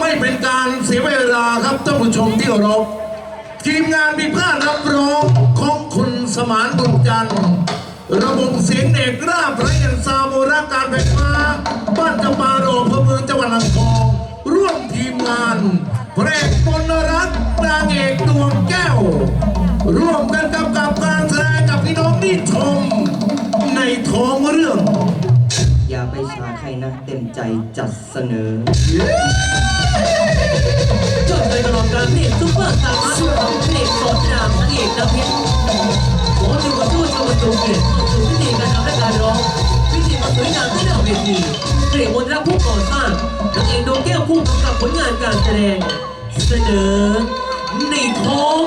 ไม่เป็นการเสียเวลาครับท่านผู้ชมที่เคารพทีมงานมีผ้ารับรองของคุณสมานบุญจันทร์ระบบเสียงเอกราบไรยันซาโมราการไฟฟ้าบ้านจำปาโรงอำเภอเมืองจังหวัดลำพองร่วมทีมงานพรกมนรัตน์นางเอกดวงแก้ว ร่วมกันกำกับการแสดงกับพี่น้องที่ชม ในท้องเรื่อง อย่าไปชาใครนะเต็มใจจัดเสนอ จบเลยตลอดการเพลงซุปเปอร์สตาร์มาสของเพลงสอนรามนางเอกน้ำเพชรขอจุกจูจังหวัดภูเก็ตเข้าสู่พิธีการทำและการร้องพิธีมาสวยงามที่หน้าเวทีเพลงมนรักผู้ก่อสร้างนางเอกดวงแก้วผู้กำกับผลงานการแสดงเสนอในท้อง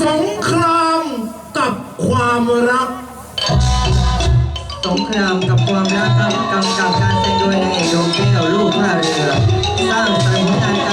สงครามกับความรัก สงคราม การแสดงโด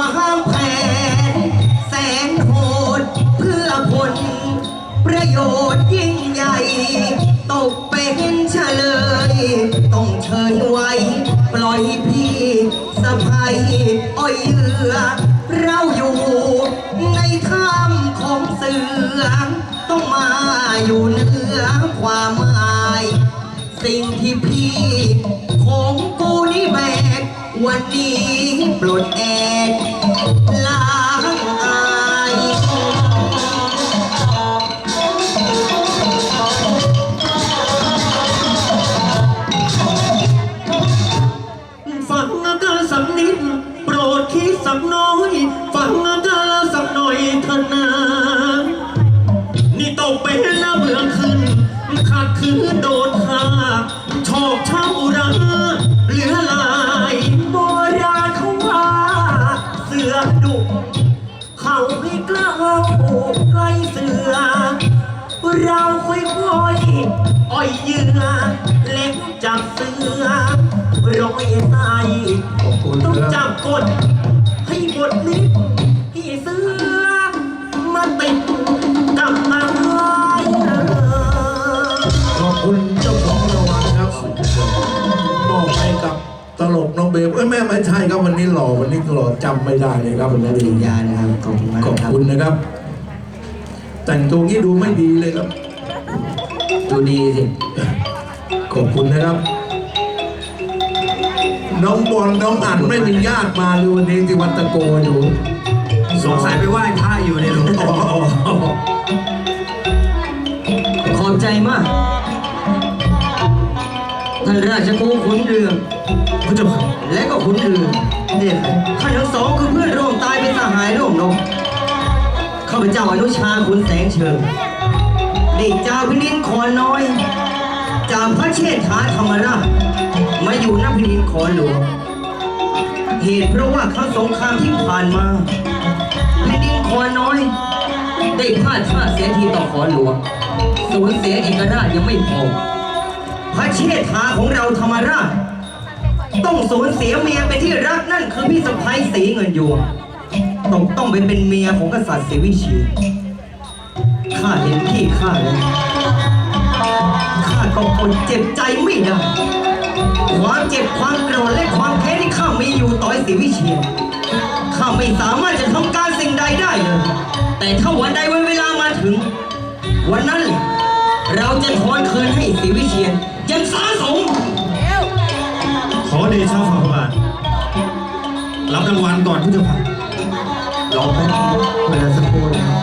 ได้วางแผนแสนโหดเพื่อผล ประโยชน์ยิ่งใหญ่ ตกเป็นเฉลย ต้องเฉยไว้ ปล่อยพี่สะพายอ้อยเหยื่อเราอยู่ในถ้ำของเสือ ต้องมาอยู่เหนือความหมาย สิ่งที่พี่ ของกูนี่แบกวันนี้ ปลดแอกล้างอายฟังอาการสักนิด โปรดคิดสักน้อย ฟังอาการสักหน่อยเถอะนะนี่ตกเป็นแล้วเบื่อขึ้นขาดคือโดนหา ใกล้เสือ เราค่อยๆอ่อยเหยื่อเล็กจับเสือร้อยใส่ต้องจับกด ให้หมดฤทธิ์ให้เสือมาติดกับนายขอบคุณเจ้าของรางวัลครับมอบให้กับตลกน้องเบลเอ้ยแม่ไม่ใช่ครับวันนี้หล่อวันนี้หล่อจำไม่ได้เลยครับวันปนี้ริญญานะครับขอบคุณมากขอบครับคุณนะครับ แต่งตัวนี้ดูไม่ดีเลยครับ ดูดีสิ ขอบคุณนะครับ น้องบอลน้องอันไม่มีญาติมาเลยวันนี้ที่วัดตะโกอยู่ สงสัยไปไหว้พระอยู่ในหลวงอ๋ออ๋ออ๋อขอบใจมาก ท่านราชกูขุนเรืองพระเจ้าค่ะและก็ขุนเรืองเนี่ยท่านทั้งสองคือเพื่อนร่วมตายเป็นสหายร่วมรบ ข้าพเจ้าอนุชาขุนแสงเชิงได้จาพินินคอนน้อยจากพระเชษฐาธรรมราชมาอยู่ณพินินคอนหลวงเหตุเพราะว่าครั้งสงครามที่ผ่านมาแผ่นดินคอนน้อย ได้พลาดท่าเสียทีต่อขอนหลวงสูญเสียเอกราชยังไม่พอพระเชษฐาของเราธรรมราชต้องสูญเสียเมียเป็นที่รักนั่นคือพี่สะพ้ายสีเงินยวง ต้องต้องไปเป็นเมียของกษัตริย์ศรีวิเชียข้าเห็นพี่ข้าแล้วข้าก็อดเจ็บใจไม่ได้ ความเจ็บความโกรธและความแค้นที่ข้ามีอยู่ต่อไอ้ศรีวิเชียรข้าไม่สามารถจะทำการสิ่งใดได้เลย แต่ถ้าวันใดวันเวลามาถึง วันนั้นเราจะทอนคืนให้ศรีวิเชียรอยังสาสมขอเดชะฝ่าพระบาทรับรางวัลก่อนพระเจ้าค่ะ รอแป๊บนึงเวลาสักครู่นะครับ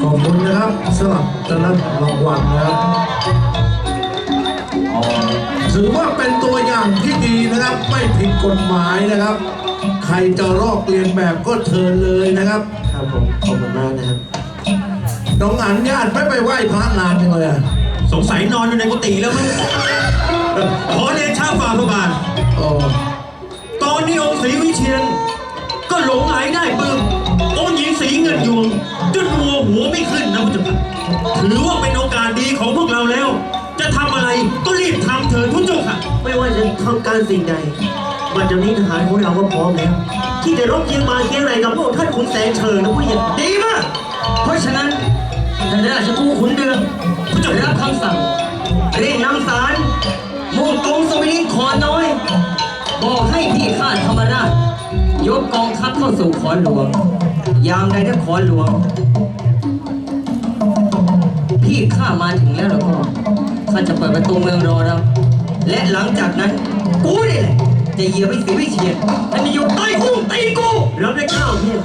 ขอบคุณนะครับสำหรับจะรับรางวัลนะครับถือว่าเป็นตัวอย่างที่ดีนะครับ ไม่ผิดกฎหมายนะครับ ใครจะลอกเลียนแบบก็เชิญเลยนะครับ ครับผมขอบคุณมากนะครับน้องอันญาติไม่ไปไหว้พระนานจังเลยอะสงสัยนอนอยู่ในกุฏิแล้วมั้งขอเดชะฝ่าพระบาทโอ้ตอนนี้องค์ศรีวิเชียน ก็หลงไหลได้ปึ้มองค์หญิงสีเงิ นยวงจนหัวหัวไม่ขึ้นนะพุทธเจ้าค่ะถือว่าเป็นโอกาสดีของพวกเราแล้ว จะทำอะไรก็รีบทำเถิดพุทธเจ้าค่ะ ไม่ว่าจะทำการสิ่งใดบัดเดี๋ยวนี้ทหารของเราก็พร้อมแล้ว ที่จะรบเคียงบ่าเคียงไหลกับพวกท่านขุนแสงเชิญนะผู้ใหญ่ดีมาก เพราะฉะนั้นท่านราชกูขุนเดืองจะได้รับคำสั่งเร่งนำสารมุ่งตรงสมิงขอน้อย บอกให้พี่ข้าธรรมราชยกกองทัพเข้าสู่ขอนหลวง ยามใดถ้าขอหลวง พี่ข้ามาถึงแล้วแล้วก็ข้าจะเปิดประตูเมืองรอเราและหลังจากนั้น กูนี่แหละจะเหยียบไปสีวิเฉียดให้มันอยู่ใต้หูตีกูรับได้เก้าเพีย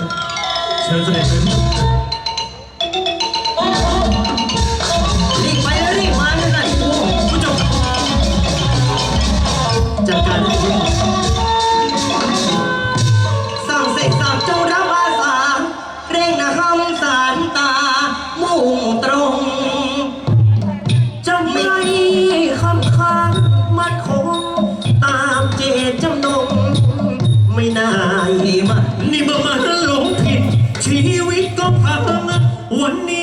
เชิญเสด็จายดีมากนี่เมื่า